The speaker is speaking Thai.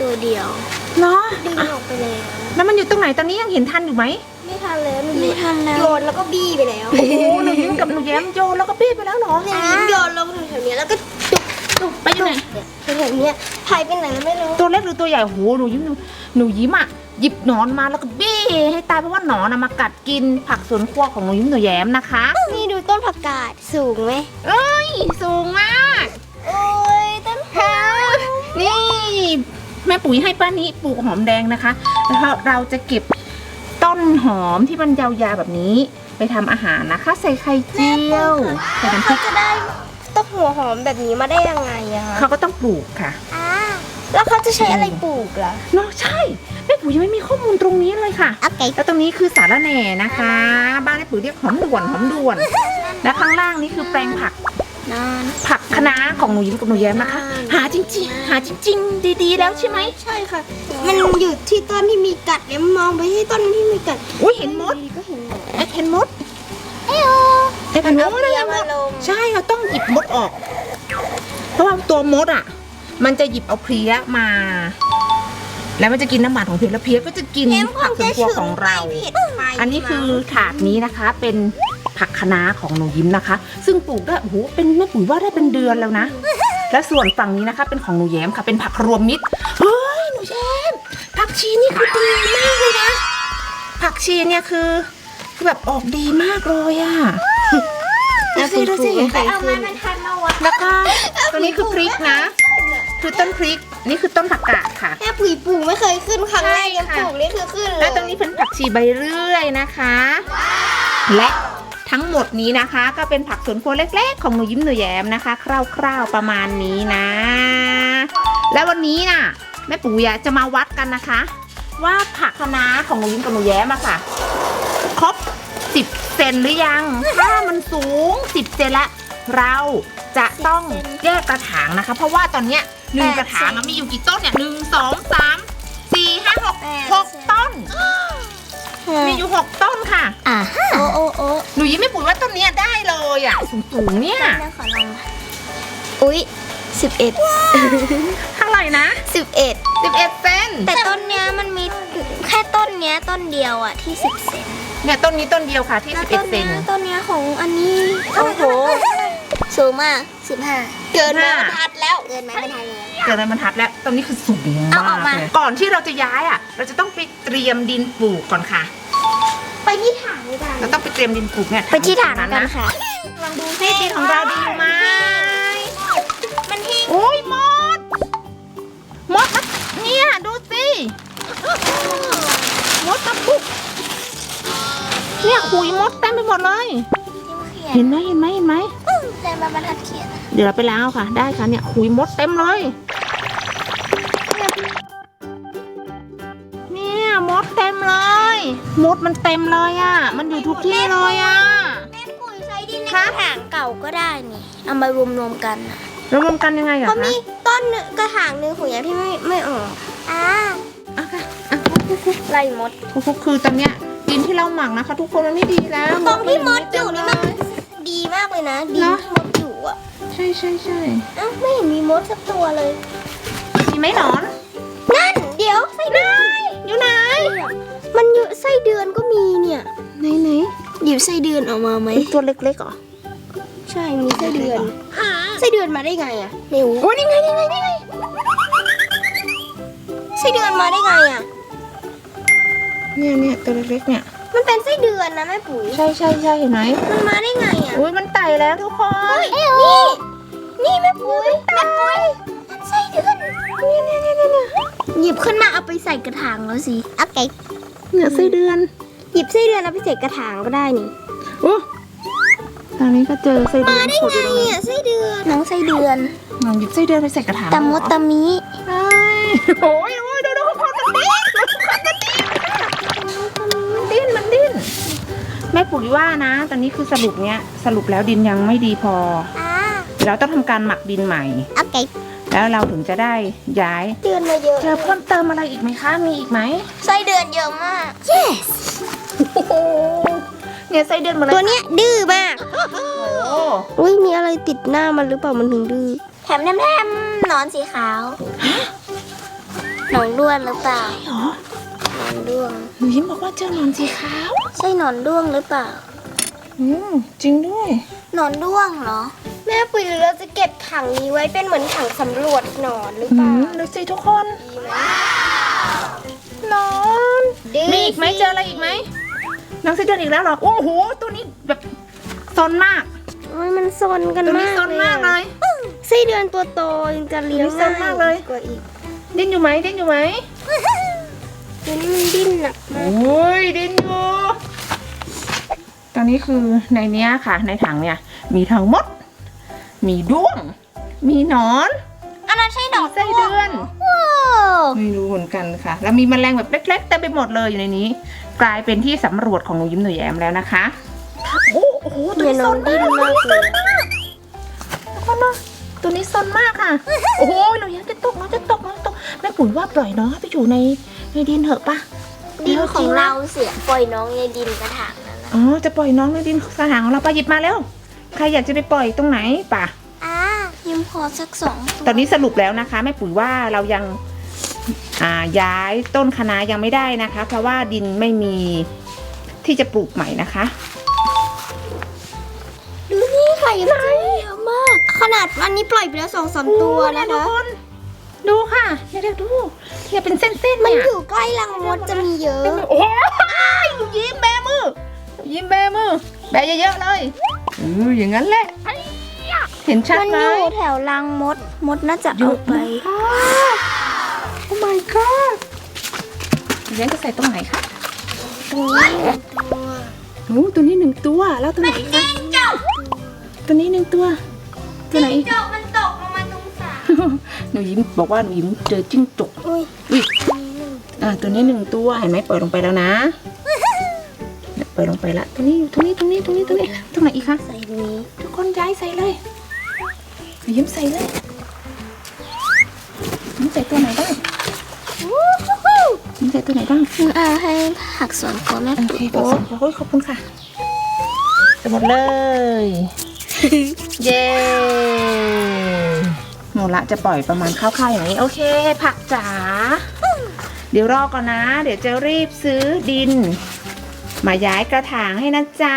ตัวเดียวเหรอ ดึงอะออกไปแล้ว แล้วมันอยู่ตรงไหนตอนนี้ยังเห็นทันอยู่ไหมไม่ทันแล้วหนูทันแล้ว โยนแล้วก็บี้ไปแล้วโอ้โหหนูยิ้มกับหนูแย้มโยนแล้วก็ปี้ไปแล้วเหรอเนี่ยยิ้มโยนลงแถวๆเนี้ยแล้วก็จุกจุกไปอยู่ไหนแถวๆเนี้ยหายไปไหนแล้วไม่รู้ตัวเล็กหรือตัวใหญ่โอ้โหหนูยิ้มหนูหนูยิ้มอะหยิบหนอนมาแล้วก็บี้ให้ตายเพราะว่าหนอนน่ะมากัดกินผักสวนครัวของหนูยิ้มหนูแย้มนะคะ นี่ดูต้นผักกาดสูงไหมเอ้ยสูงมาก โอ้ยต้น นี่ แม่ปุ๋ยให้ป้านี้ปลูกหอมแดงนะคะ แล้วเราจะเก็บต้นหอมที่มันยาวๆแบบนี้ ไปทำอาหารนะคะ ใส่ไข่เจียวใส่น้ำพริเขากจะได้ต้นหัวหอมแบบนี้มาได้ยังไงอะคะเขาก็ต้องปลูกค่ะอ่าแล้วเขาจะใช้อะไรปลูกล่ะเนาะใช่แม่ปุ๋ยยังไม่มีข้อมูลตรงนี้เลยค่ะโอเคแล้วตรงนี้คือสาระแหน่นะคะ บ้านแม่ปุ๋ยเรียกหอมด่วนหอมด่วน และข้างล่างนี่คือแปลงผักนานผัก คะน้าของหนูยิ้มกับหนูแย้มนะคะ หาจริง ๆ หาจริง ๆ ดีๆ แล้วใช่ไหมใช่ค่ะ มันอยู่ที่ต้นที่มีกัดเนี่ยมองไปที่ต้นที่มีกัดอุ้ยเห็นมดก็เห็นหมดเอ๊ะเห็นมดเอ้ยโอเอ๊ะเห็นมดเอาอะไรเบียร์มมาดลงใช่เราต้องหยิบมดออก เพราะว่าตัวมดอะ มันจะหยิบเอาเพลี้ยมา แล้วมันจะกินน้ำมันของเพลี้ยแล้วเพลี้ยก็จะกินเอ็มคผัวากมสวนจะครัวฉุนของเราไปเผ็ดไปอันนี้คือถาดนี้นะคะเป็น ผักคะน้าของหนูยิ้มนะคะ ซึ่งปลูกได้โอ้โหเป็นแม่ปุ๋ยว่าได้เป็นเดือนแล้วนะ และส่วนฝั่งนี้นะคะเป็นของหนูแย้มค่ะ เป็นผักรวมมิตรเฮ้ยหนูแย้มผักชีนี่คือดีมากเลยนะ ผักชีเนี่ยคือคือแบบออกดีมากเลยอะดูสิดูสิไปเอามามันทันมาวะแล้วก็ตัวนี้คือพริกนะ คือต้นพริกนี่คือต้นผักกาดค่ะแค่ปุ๋ยปลูกไม่เคยขึ้นครั้งแรกใช่ยังค่ะปลูกนี่คือขึ้นเลย และตรงนี้เป็นผักชีใบเรื่อยนะคะ และ ทั้งหมดนี้นะคะ ก็เป็นผักสวนครัวเล็ก ๆ ของหนูยิ้มหนูแย้มนะคะ คร่าวๆประมาณนี้นะ และวันนี้น่ะแม่ปุ๋ยอะจะมาวัดกันนะคะ ว่าผักคะน้าของหนูยิ้มกับหนูแย้มอะค่ะ ครบ 10 เซนหรือยัง ถ้ามันสูง 10 เซนละเราจะต้องแยกกระถางนะคะ เพราะว่าตอนเนี้ยหนึ่งกระถางอะมีอยู่กี่ต้นเนี่ยหนึ่งสองสามสี่ห้าหกหกต้น มีอยู่หกต้นค่ะอะโอ้ ว่าต้นเนี้ยได้เลยอะสูงๆเนี่ยแม่ขอลองอุ๊ยสิบเอ็ดเท่าไหร่นะสิบเอ็ด11เซนแต่ต้นเนี้ยมันมีแค่ต้นเนี้ยต้นเดียวอะที่สิบเซนเนี่ยต้นนี้ต้นเดียวค่ะที่แล้วต้น11เซเนี้นยต้นเนี้ยของอันนี้โอ้โหสูงมากสิบห้าเกินไม้บรรทัดแล้วเกินไม้บรรทัดแล้วเกิดอะไรบรรทัดแล้วต้นนี้คือสูงเอาอมาอกกมาเลยก่อนที่เราจะย้ายอะ เราจะต้องไปเตรียมดินปลูกก่อนค่ะไป ที่ถังกันเราต้องไปเตรียมดินปลูกเนี่ยไปที่ถังนั้นกันนะค่ะ ลองดูซิดินของเราดีไหมมันแห้งโอ้ยมด มดมาเนี่ยดูสิมดมาปุกเนี่ยคุยมดเต็มไปหมดเลย เห็นไหมเห็นไหมเห็นไหมแต่มาบรรทัดเขียน เดี๋ยวเราไปล้างเอาค่ะ ได้ค่ะเนี่ยคุยมดเต็มเลยเนี่ย มดมันเต็มเลยอะ มันอยู่ทุกที่เลยอะ แม่ปุ๋ยใช้ดินในกระถางเก่าก็ได้นี่ เอามารวมรวมๆกันนะรวมกันยังไงอะเพราะคะมีต้นหนึ่งกระถางหนึ่งของยายที่ไม่ไม่ออกอ่าอะค่ะอะไล่มดทุกๆคือตอนเนี้ยดินที่เราหมักนะคะ ทุกคนมันไม่ดีแล้วตรงที่มดเต็อยู่นี่มันเลยดีมากเลยนะดีเนอะที่มดอยู่อะใช่ใช่ใช่เอ้าไม่เห็นมีมดสักตัวเลย มีไหมหนอน นั่นเดี๋ยวไส้เดือนอยู่ไหน ยิบไส้เดือนออกมาไหมไอตัวเล็กๆเหรอ ใช่ มีไส้เดือน ไส้เดือนมาได้ไงอะไม่รู้โอ้ยนี่ไงนี่ไงนี่ไงไส้เดือนมาได้ไงอะ เนี่ยเนี่ยตัวเล็กๆเนี่ย มันเป็นไส้เดือนนะแม่ปุ๋ย ใช่ใช่ใช่เห็นไหมมันมาได้ไงอะ อุ้ยมันไต่แล้วทุกคน นี่ นี่แม่ปุ๋ยแม่ปุ๋ยนั่นไส้เดือนนี่นี่นี่นี่หยิบขึ้นมาเอาไปใส่กระถางแล้วสิ โอเคเนี่ยไส้เดือน หยิบไส้เดือนเอาไปใส่กระถางก็ได้นี่โอ้ทางนี้ก็เจอไส้เดือนมาได้ขุดไงอยู่ตรงนี้อะไส้เดือนน้องไส้เดือนลองหยิบไส้เดือนไปใส่กระถางตะมดตะมีใช่โอ้ยโอ้ยดูดูทุกคนมันดิ้นทุกคนมันดิ้นมันดิ้นมันดิ้นแม่ปุ๋ยว่านะ ตอนนี้คือสรุปเนี้ยสรุปแล้วดินยังไม่ดีพออ่าเราต้องทำการหมักดินใหม่ โอเค แล้วเราถึงจะได้ย้ายเดือนมาเยอะเจอเพิ่มเติมอะไรอีกไหมคะ มีอีกไหมไส้เดือนเยอะมาก yes โอ้โหเนี่ยไส้เดือนมาเลยตัวเนี้ยดื้อมากโอ้อุ้ยมีอะไรติดหน้ามันหรือเปล่ามันถึงดื้อแถมแถมแถมหนอนสีขาวหนอนด้วงหรือเปล่าหรอหนอนด้วงหนูยิ้มบอกว่าเจอหนอนสีขาว ใช่หนอนด้วงหรือเปล่า อืมจริงด้วย หนอนด้วงเหรอแม่ปุ๋ยเราจะเก็บถังนี้ไว้เป็นเหมือนถังสำรวจหนอนหรืออืเปล่ามดูสิทุกคนดีไหมหนอนมีอีกไหมเจออะไรอีกไหมน้องไส้เดือนอีกแล้วเหรอ โอ้โห ตัวนี้แบบซนมากโอ้ยมันซนกันตัวนี้มากซนมากเลยไส้เดือนตัวโตยังจะเลี้ยงตัวนี้ซนมากเลยกว่าอีก ดิ้นอยู่ไหมดิ้นอยู่ไหมตัวนี้มันดิ้นหนักมากโอ้ยดิ้นอยู่ตอนนี้คือในเนี้ยค่ะ ในถังเนี่ย มีทั้งมด มีด้วง มีหนอน อันนั้นใช่หนอนไส้เดือน ว้าวไม่รู้เหมือนกันค่ะ แล้วมีแมลงแบบเล็กๆเต็มไปหมดเลยอยู่ในนี้ กลายเป็นที่สำรวจของหนูยิ้มหนูแย้มแล้วนะคะ โอ้โหตัวเนี่ยนี้น้ซองนดิ้นมากมากเลยทุกคนนะตัวนี้ซนมากค่ะ โอ้โหหนูแย้มจะตกน้องจะตกน้องจะตกแม่ปุ๋ยว่าปล่อยน้องให้ไปอยู่ในในดินเถอะปะดินของเราเสียปล่อยน้องในดินกระถางนั้นนะ อ๋อจะปล่อยน้องในดินสถานของเราปะหยิบมาแล้ว ใครอยากจะไปปล่อยตรงไหนปะอ่ายิมพอสักสองตัวตอนนี้สรุปแล้วนะคะแม่ปุ๋ยว่าเรายังอ่าย้ายต้นคะน้ายังไม่ได้นะคะ เพราะว่าดินไม่มีที่จะปลูกใหม่นะคะ ดูนี่ไข่มันเยอะมาก ขนาดอันนี้ปล่อยไปแล้วสองสามตัวนะทุกคะคนดูค่ะเดี๋ยวๆดูเนี่ยเป็นเส้นๆมันเนี่ยอยู่ใกล้รังมดจะมีเยอะ โอ้โหหนูยิ้มแบมือหนูยิ้มแบมือ แบเยอะๆเลยอืออย่างนั้นแหละไอ้ยะเห็นชัดมันไหมอยู่แถวรังมด มดน่าจะเอาไป โอ้ my god เลี้ยงจะใส่ตรงไหนคะตรงนี้โอ้ตัวนี้หนึ่งตัว แล้วตัวไหนคะเจ้าตัวนี้หนึ่งตัว ตัวไหนอีกจกมันตกลงมาตรงสาหนูยิ้มบอกว่าหนูยิ้มเจอจิ้งจกอุ้ยอุ้ยอ่าตัวนี้หนึ่งตัว เห็นไหมปล่อยลงไปแล้วนะเนี่ย ปล่อยลงไปละตัวนี้อยู่ตรงนี้ตรงนี้ตรงนี้ตรงนี้ตรงไหนอีกคะใส่นี้ทุกคนย้ายใส่เลยหนูยิ้มใส่เลยยิ้มใส่ตัวไหนบ้างวู้ฮู้ยิ้มใส่ตัวไหนบ้างเอาให้ผักสวนครัวแม่โอเคปุ๊ขอบคุณโอ้ยขอบคุณค่ะจะหมดเลย เย้หมดละจะปล่อยประมาณคร่าวๆอย่างนี้ โอเค ผักจ๋าเดี๋ยวรอก่อนนะ เดี๋ยวจะรีบซื้อดิน มาย้ายกระถางให้นะจ๊ะ